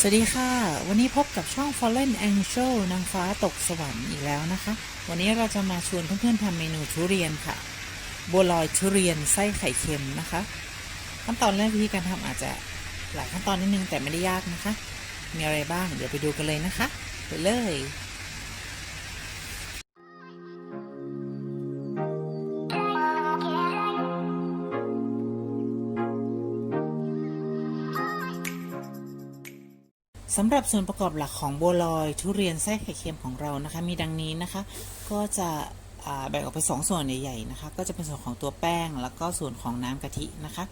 สวัสดีค่ะ วันนี้พบกับช่อง Fallen Angel นางฟ้าตกสวรรค์อีกแล้วนะคะ วันนี้เราจะมาชวนเพื่อนๆทำเมนูทุเรียนค่ะ บัวลอยทุเรียนไส้ไข่เค็มนะคะ ขั้นตอนแรกวิธีการทำอาจจะหลายขั้นตอนนิดนึงแต่ไม่ได้ยากนะคะ มีอะไรบ้างเดี๋ยวไปดูกันเลยนะคะ ไปเลย สำหรับส่วนประกอบหลักของบัวลอยทุเรียนไส้ไข่เค็มของเรานะคะ มีดังนี้นะคะ ก็จะแบ่งออกเป็นสองส่วนใหญ่ๆนะคะ ก็จะเป็นส่วนของตัวแป้งแล้วก็ส่วนของน้ำกะทินะคะ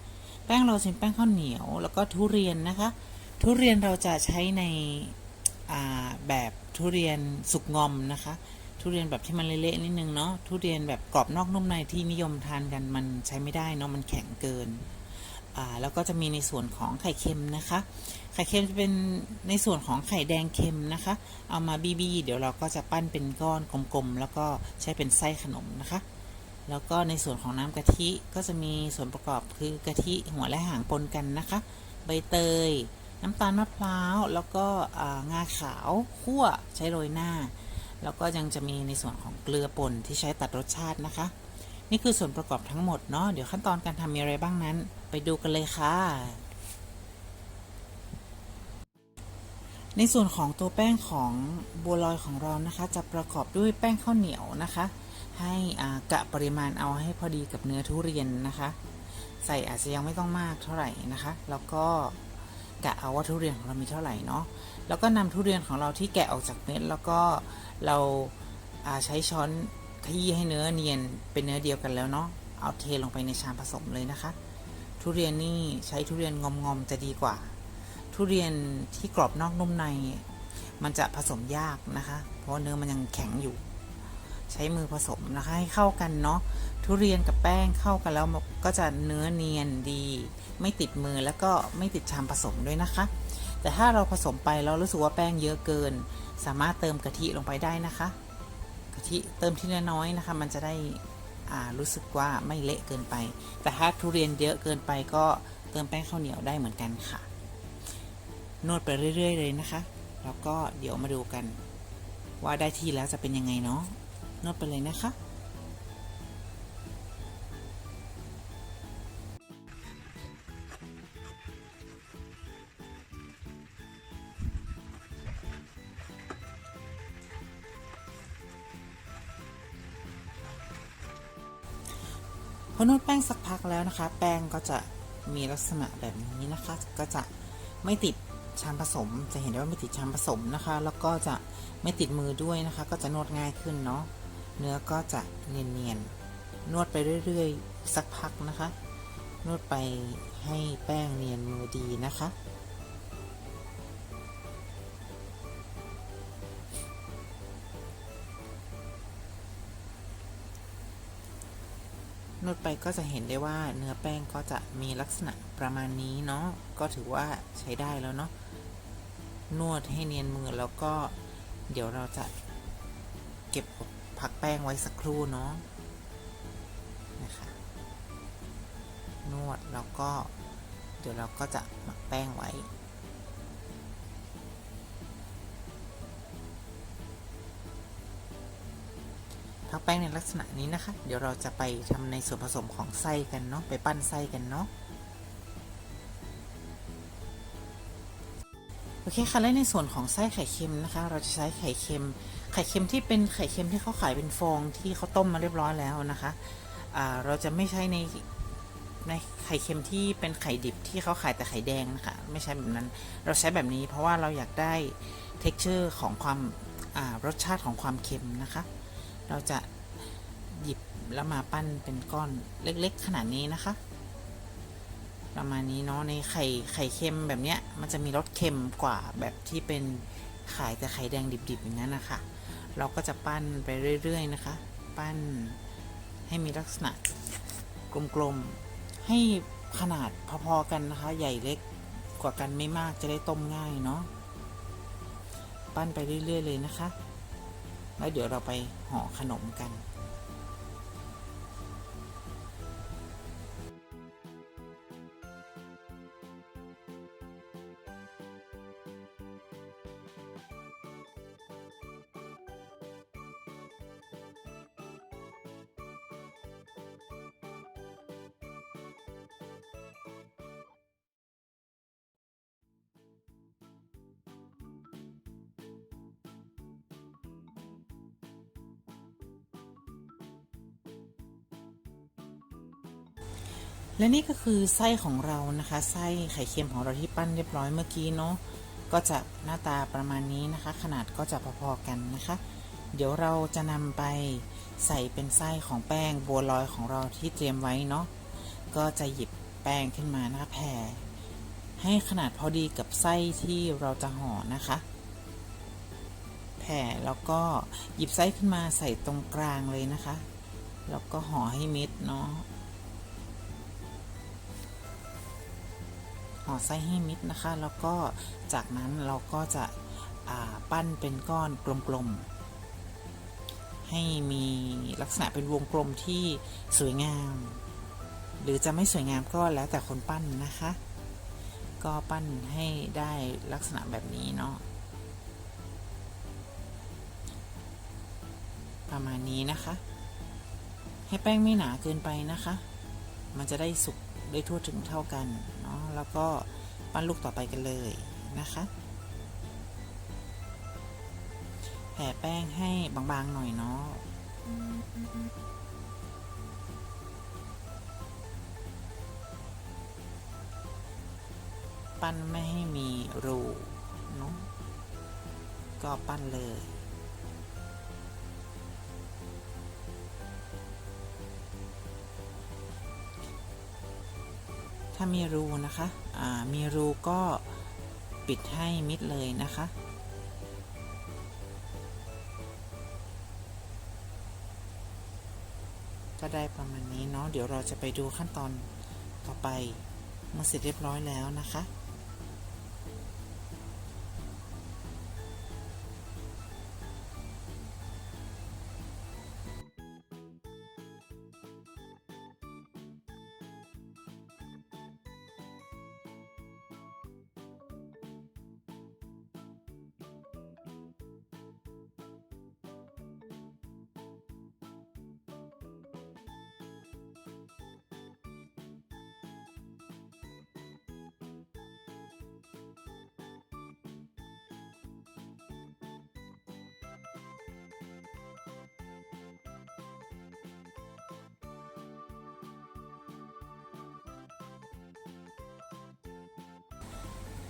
แป้งเราจะเป็นแป้งข้าวเหนียว แล้วก็ทุเรียนนะคะ ทุเรียนเราจะใช้ในแบบทุเรียนสุกงอมนะคะ ทุเรียนแบบที่มันเละๆนิดนึงเนาะทุเรียนแบบกรอบนอกนุ่มในที่นิยมทานกันมันใช้ไม่ได้เนาะมันแข็งเกิน แล้วก็จะมีในส่วนของไข่เค็มนะคะ ไข่เค็มจะเป็นในส่วนของไข่แดงเค็มนะคะ เอามาบีบีเดี๋ยวเราก็จะปั้นเป็นก้อนกลมๆ แล้วก็ใช้เป็นไส้ขนมนะคะ แล้วก็ในส่วนของน้ำกะทิก็จะมีส่วนประกอบคือกะทิหัวและหางปนกันนะคะ ใบเตย น้ำตาลมะพร้าว แล้วก็งาขาวคั่วใช้โรยหน้า แล้วก็ยังจะมีในส่วนของเกลือป่นที่ใช้ตัดรสชาตินะคะ นี่คือส่วนประกอบทั้งหมดเนาะเดี๋ยวขั้นตอนการทำมีอะไรบ้างนั้น ไปดูกันเลยค่ะ ในส่วนของตัวแป้งของบัวลอยของเรานะคะ จะประกอบด้วยแป้งข้าวเหนียวนะคะ ให้กะปริมาณเอาให้พอดีกับเนื้อทุเรียนนะคะ ใส่อาจจะยังไม่ต้องมากเท่าไหร่นะคะ แล้วก็กะเอาว่าทุเรียนของเรามีเท่าไหร่เนาะแล้วก็นำทุเรียนของเราที่แกะออกจากเม็ดแล้วก็เราาใช้ช้อน ขยี้ให้เนื้อเนียนเป็นเนื้อเดียวกันแล้วเนาะเอาเทลงไปในชามผสมเลยนะคะ ทุเรียนนี่ใช้ทุเรียนงอมๆจะดีกว่า ทุเรียนที่กรอบนอกนุ่มใน มันจะผสมยากนะคะ เพราะเนื้อมันยังแข็งอยู่ ใช้มือผสมนะคะให้เข้ากันเนาะทุเรียนกับแป้งเข้ากันแล้วก็จะเนื้อเนียนดี ไม่ติดมือแล้วก็ไม่ติดชามผสมด้วยนะคะ แต่ถ้าเราผสมไปแล้วรู้สึกว่าแป้งเยอะเกิน สามารถเติมกะทิลงไปได้นะคะ ทิเติมที่น้อยๆนะคะ มันจะได้รู้สึกว่าไม่เละเกินไป แต่ถ้าทุเรียนเยอะเกินไปก็เติมแป้งข้าวเหนียวได้เหมือนกันค่ะ นวดไปเรื่อย ๆ เลยนะคะ แล้วก็เดี๋ยวมาดูกัน ว่าได้ที่แล้วจะเป็นยังไงเนาะนวดไปเลยนะคะ พอนวดแป้งสักพักแล้วนะคะ แป้งก็จะมีลักษณะแบบนี้นะคะ ก็จะไม่ติดชามผสม จะเห็นได้ว่าไม่ติดชามผสมนะคะ แล้วก็จะไม่ติดมือด้วยนะคะ ก็จะนวดง่ายขึ้นเนาะเนื้อก็จะเนียนๆนวดไปเรื่อยๆ สักพักนะคะ นวดไปให้แป้งเนียนมือดีนะคะ นวดไปก็จะเห็นได้ว่าเนื้อแป้งก็จะมีลักษณะประมาณนี้เนาะก็ถือว่าใช้ได้แล้วเนาะนวดให้เนียนมือแล้วก็เดี๋ยวเราจะเก็บพักแป้งไว้สักครู่เนาะนะคะนวดแล้วก็เดี๋ยวเราก็จะหมักแป้งไว้ พักแป้งในลักษณะนี้นะคะ เดี๋ยวเราจะไปทำในส่วนผสมของไส้กันเนาะไปปั้นไส้กันเนาะโอเคค่ะและในส่วนของไส้ไข่เค็มนะคะ เราจะใช้ไข่เค็ม ไข่เค็มที่เป็นไข่เค็มที่เขาขายเป็นฟองที่เขาต้มมาเรียบร้อยแล้วนะคะเราจะไม่ใช้ในในไข่เค็มที่เป็นไข่ดิบที่เขาขายแต่ไข่แดงนะคะไม่ใช่แบบนั้น เราใช้แบบนี้เพราะว่าเราอยากได้ texture ของความรสชาติของความเค็มนะคะ เราจะหยิบแล้วมาปั้นเป็นก้อนเล็กๆ ขนาดนี้นะคะ ประมาณนี้เนาะในไข่ไข่เค็มแบบเนี้ยมันจะมีรสเค็มกว่าแบบที่เป็นขายแต่ไข่แดงดิบๆอย่างนั้นนะคะเราก็จะปั้นไปเรื่อยๆนะคะ ปั้นให้มีลักษณะกลมๆให้ขนาดพอๆกันนะคะ ใหญ่เล็กกว่ากันไม่มากจะได้ต้มง่ายเนาะปั้นไปเรื่อยๆเลยนะคะ แล้วเดี๋ยวเราไปห่อขนมกัน และนี่ก็คือไส้ของเรานะคะไส้ไข่เค็มของเราที่ปั้นเรียบร้อยเมื่อกี้เนาะก็จะหน้าตาประมาณนี้นะคะ ขนาดก็จะพอๆกันนะคะ เดี๋ยวเราจะนำไปใส่เป็นไส้ของแป้งบัวลอยของเราที่เตรียมไว้เนาะก็จะหยิบแป้งขึ้นมานะแผ่ให้ขนาดพอดีกับไส้ที่เราจะห่อนะคะแผ่แล้วก็หยิบไส้ขึ้นมาใส่ตรงกลางเลยนะคะ แล้วก็ห่อให้มิดเนาะ ห่อไส้ให้มิดนะคะ แล้วก็จากนั้นเราก็จะปั้นเป็นก้อนกลมๆ ให้มีลักษณะเป็นวงกลมที่สวยงาม หรือจะไม่สวยงามก็แล้วแต่คนปั้นนะคะ ก็ปั้นให้ได้ลักษณะแบบนี้เนาะประมาณนี้นะคะ ให้แป้งไม่หนาเกินไปนะคะ มันจะได้สุก ได้ทั่วถึงเท่ากันเนาะแล้วก็ปั้นลูกต่อไปกันเลยนะคะแผ่แป้งให้บางๆหน่อยเนาะปั้นไม่ให้มีรูเนาะก็ปั้นเลย ถ้ามีรูนะคะมีรูก็ปิดให้มิดเลยนะคะ ก็ได้ประมาณนี้เนาะเดี๋ยวเราจะไปดูขั้นตอนต่อไปเมื่อเสร็จเรียบร้อยแล้วนะคะ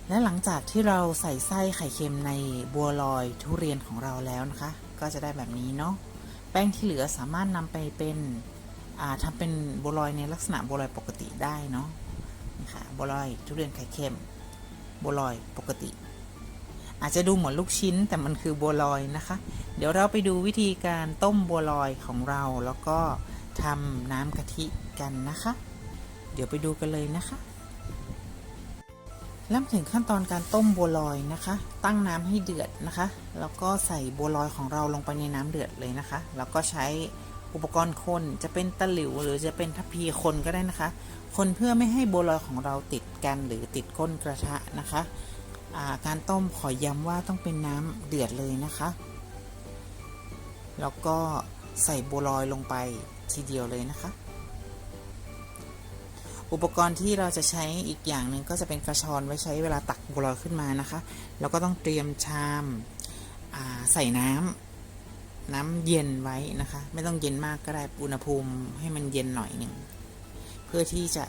และหลังจากที่เราใส่ไส้ไข่เค็มในบัวลอยทุเรียนของเราแล้วนะคะ ก็จะได้แบบนี้เนาะแป้งที่เหลือสามารถนำไปเป็นทำเป็นบัวลอยในลักษณะบัวลอยปกติได้เนาะนี่ค่ะบัวลอยทุเรียนไข่เค็มบัวลอยปกติ อาจจะดูเหมือนลูกชิ้นแต่มันคือบัวลอยนะคะ เดี๋ยวเราไปดูวิธีการต้มบัวลอยของเรา แล้วก็ทำน้ำกะทิกันนะคะ เดี๋ยวไปดูกันเลยนะคะ เริ่มถึงขั้นตอนการต้มบัวลอยนะคะ ตั้งน้ำให้เดือดนะคะ แล้วก็ใส่บัวลอยของเราลงไปในน้ำเดือดเลยนะคะ แล้วก็ใช้อุปกรณ์คนจะเป็นตะหลิวหรือจะเป็นทัพพีคนก็ได้นะคะ คนเพื่อไม่ให้บัวลอยของเราติดกันหรือติดก้นกระทะนะคะการต้มขอย้ำว่าต้องเป็นน้ำเดือดเลยนะคะ แล้วก็ใส่บัวลอยลงไปทีเดียวเลยนะคะ อุปกรณ์ที่เราจะใช้อีกอย่างหนึ่งก็จะเป็นกระชอนไว้ใช้เวลาตักบัวลอยขึ้นมานะคะ แล้วก็ต้องเตรียมชามใส่น้ำน้ำเย็นไว้นะคะ ไม่ต้องเย็นมากก็ได้อุณหภูมิให้มันเย็นหน่อยหนึ่งเพื่อที่จะ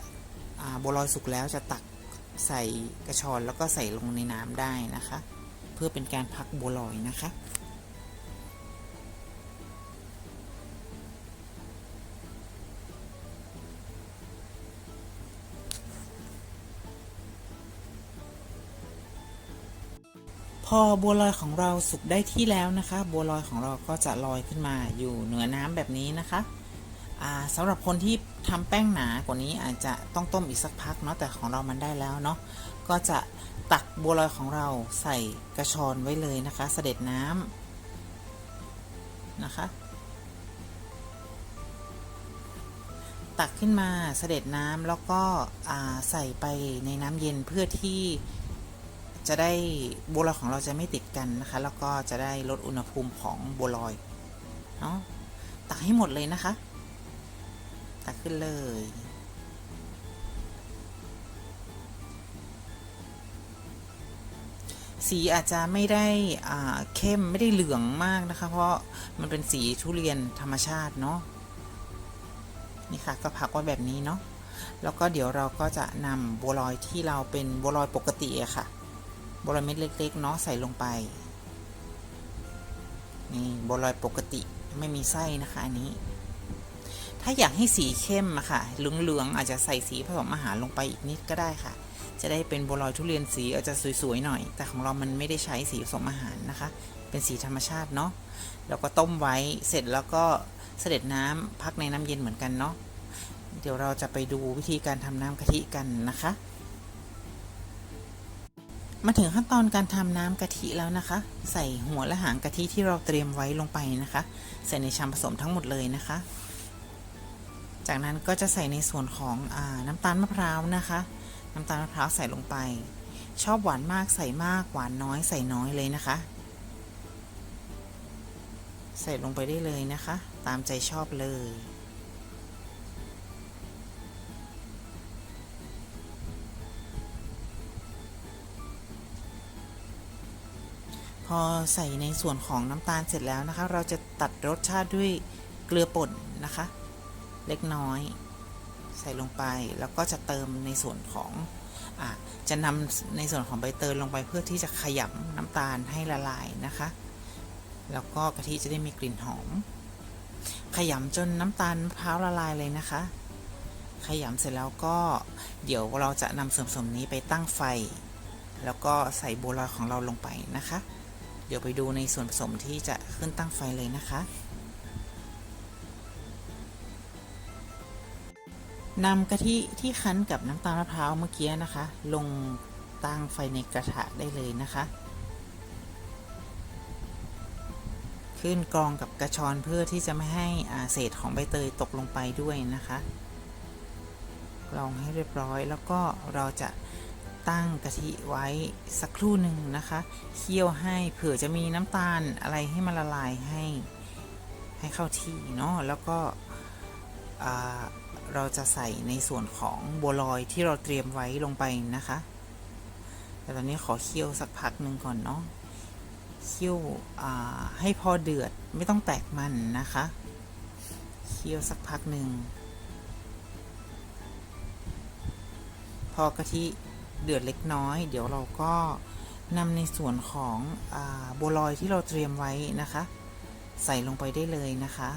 บัวลอยสุกแล้วจะตักใส่กระชอนแล้วก็ใส่ลงในน้ำได้นะคะ เพื่อเป็นการพักบัวลอยนะคะ พอบัวลอยของเราสุกได้ที่แล้วนะคะ บัวลอยของเราก็จะลอยขึ้นมาอยู่เหนือน้ำแบบนี้นะคะสำหรับคนที่ทำแป้งหนากว่านี้อาจจะต้องต้มอีกสักพักเนาะแต่ของเรามันได้แล้วเนาะก็จะตักบัวลอยของเราใส่กระชอนไว้เลยนะคะ เสด็จน้ำนะคะ ตักขึ้นมาเสด็จน้ำแล้วก็ใส่ไปในน้ำเย็นเพื่อที่ จะได้บัวลอยของเราจะไม่ติดกันนะคะ แล้วก็จะได้ลดอุณหภูมิของบัวลอยเนาะตักให้หมดเลยนะคะ ตักขึ้นเลย สีอาจจะไม่ได้เข้มไม่ได้เหลืองมากนะคะ เพราะมันเป็นสีทุเรียนธรรมชาติเนาะนี่ค่ะก็พักไว้แบบนี้เนาะแล้วก็เดี๋ยวเราก็จะนำบัวลอยที่เราเป็นบัวลอยปกติอะค่ะ บัวลอยเม็ดเล็กๆเนาะใส่ลงไป นี่บัวลอยปกติไม่มีไส้นะคะอันนี้ ถ้าอยากให้สีเข้มอะค่ะเหลืองๆอาจจะใส่สีผสมอาหารลงไปอีกนิดก็ได้ค่ะ จะได้เป็นบัวลอยทุเรียนสีอาจจะสวยๆหน่อย แต่ของเรามันไม่ได้ใช้สีผสมอาหารนะคะ เป็นสีธรรมชาติเนาะแล้วก็ต้มไว้เสร็จแล้วก็เสด็จน้ำพักในน้ำเย็นเหมือนกันเนาะเดี๋ยวเราจะไปดูวิธีการทำน้ำกะทิกันนะคะ มาถึงขั้นตอนการทำน้ำกะทิแล้วนะคะ ใส่หัวและหางกะทิที่เราเตรียมไว้ลงไปนะคะ ใส่ในชามผสมทั้งหมดเลยนะคะ จากนั้นก็จะใส่ในส่วนของอน้ำตาลมะพร้าวนะคะ น้ำตาลมะพร้าวใส่ลงไป ชอบหวานมากใส่มากหวานน้อยใส่น้อยเลยนะคะ ใส่ลงไปได้เลยนะคะ ตามใจชอบเลย พอใส่ในส่วนของน้ำตาลเสร็จแล้วนะคะ เราจะตัดรสชาติด้วยเกลือป่นนะคะ เล็กน้อย ใส่ลงไปแล้วก็จะเติมในส่วนของอะจะนำในส่วนของใบเตยลงไปเพื่อที่จะขยำน้ำตาลให้ละลายนะคะ แล้วก็กะทิจะได้มีกลิ่นหอม ขยำจนน้ำตาลมะพร้าวละลายเลยนะคะ ขยำเสร็จแล้วก็เดี๋ยวเราจะนำส่วนผสมนี้ไปตั้งไฟ แล้วก็ใส่บัวลอยของเราลงไปนะคะ เดี๋ยวไปดูในส่วนผสมที่จะขึ้นตั้งไฟเลยนะคะนำกะทิที่คั้นกับน้ำตาลมะพร้าวเมื่อกี้นะคะ ลงตั้งไฟในกระทะได้เลยนะคะ ขึ้นกรองกับกระชอนเพื่อที่จะไม่ให้เศษของใบเตยตกลงไปด้วยนะคะกรองให้เรียบร้อยแล้วก็เราจะ ตั้งกะทิไว้สักครู่หนึ่งนะคะเคี่ยวให้เผื่อจะมีน้ำตาลอะไรให้มันละลายให้ให้เข้าที่เนาะแล้วก็เราจะใส่ในส่วนของบัวลอยที่เราเตรียมไว้ลงไปนะคะ แต่ตอนนี้ขอเคี่ยวสักพักหนึ่งก่อนเนาะเคี่ยวให้พอเดือดไม่ต้องแตกมันนะคะเคี่ยวสักพักหนึ่งพอกะทิ เดือดเล็กน้อย เดี๋ยวเราก็นำในส่วนของอบัวลอยที่เราเตรียมไว้นะคะ ใส่ลงไปได้เลยนะคะ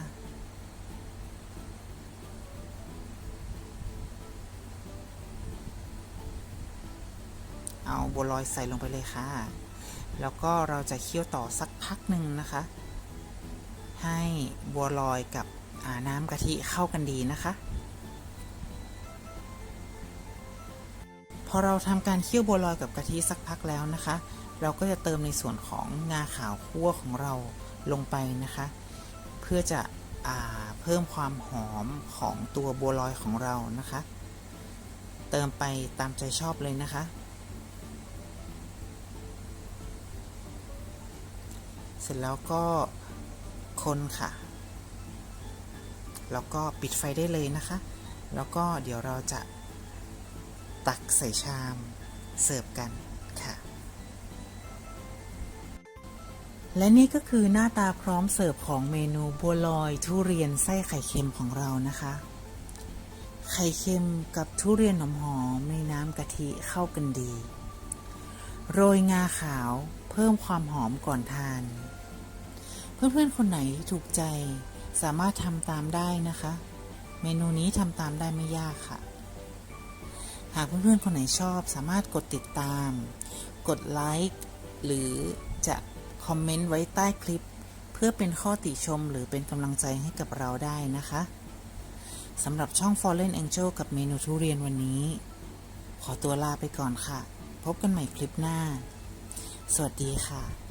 เอาบัวลอยใส่ลงไปเลยค่ะ แล้วก็เราจะเคี่ยวต่อสักพักหนึ่งนะคะ ให้บัวลอยกับน้ำกะทิเข้ากันดีนะคะ อเราทำการเคี่ยวบัวลอยกับกะทิสักพักแล้วนะคะ เราก็จะเติมในส่วนของงาขาวคั่วของเราลงไปนะคะ เพื่อจะเพิ่มความหอมของตัวบัวลอยของเรานะคะ เติมไปตามใจชอบเลยนะคะ เสร็จแล้วก็คนค่ะ แล้วก็ปิดไฟได้เลยนะคะ แล้วก็เดี๋ยวเราจะ ตักใส่ชามเสิร์ฟกันค่ะ และนี่ก็คือหน้าตาพร้อมเสิร์ฟของเมนูบัวลอยทุเรียนไส้ไข่เค็มของเรานะคะ ไข่เค็มกับทุเรียนหอมๆในน้ำกะทิเข้ากันดี โรยงาขาวเพิ่มความหอมก่อนทาน เพื่อนๆคนไหนถูกใจสามารถทำตามได้นะคะ เมนูนี้ทำตามได้ไม่ยากค่ะ หากเพื่อนๆคนไหนชอบสามารถกดติดตาม กดไลค์หรือจะคอมเมนต์ไว้ใต้คลิป เพื่อเป็นข้อติชมหรือเป็นกำลังใจให้กับเราได้นะคะสำหรับช่อง Fallen Angel กับเมนูทุเรียนวันนี้ ขอตัวลาไปก่อนค่ะ พบกันใหม่คลิปหน้า สวัสดีค่ะ